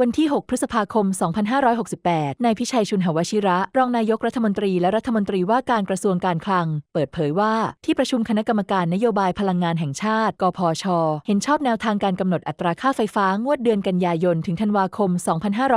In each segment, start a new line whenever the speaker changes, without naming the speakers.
วันที่ 6 พฤษภาคม 2568 นายพิชัยชุนหวชิระ รองนายกรัฐมนตรีและรัฐมนตรีว่าการกระทรวงการคลัง เปิดเผยว่าที่ประชุมคณะกรรมการนโยบายพลังงานแห่งชาติ กพช เห็นชอบแนวทางการกำหนดอัตราค่าไฟฟ้างวดเดือนกันยายน ถึงธันวาคม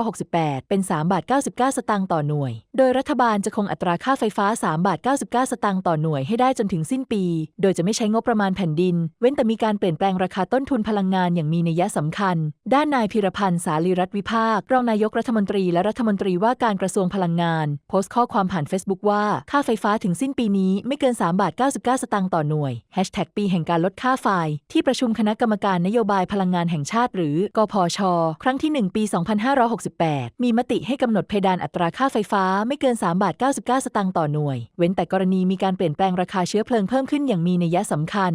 2568 เป็น 3 บาท 99 สตางค์ต่อหน่วย โดยรัฐบาลจะคงอัตราค่าไฟฟ้า 3 บาท 99 สตางค์ต่อหน่วยให้ได้จนถึงสิ้นปี โดยจะไม่ใช้งบประมาณแผ่นดิน เว้นแต่มีการเปลี่ยนแปลงราคาต้นทุนพลังงานอย่างมีนัยสำคัญด้านนายพิรพันธ์สาลีรัตวิภาครองนายกรัฐมนตรีและรัฐมนตรีว่าการกระทรวงพลังงาน โพสต์ข้อความผ่าน Facebook ว่า ค่าไฟฟ้าถึงสิ้นปีนี้ไม่เกิน 3 บาท 99 สตางค์ต่อหน่วย Hashtag ปีแห่งการลดค่าไฟ ที่ประชุมคณะกรรมการนโยบายพลังงานแห่งชาติหรือกพช ครั้งที่ 1 ปี 2568 มีมติให้กำหนดเพดานอัตราค่าไฟฟ้าไม่เกิน 3 บาท 99 สตางค์ต่อหน่วย เว้นแต่กรณีมีการเปลี่ยนแปลงราคาเชื้อเพลิงเพิ่มขึ้นอย่างมีนัยสำคัญ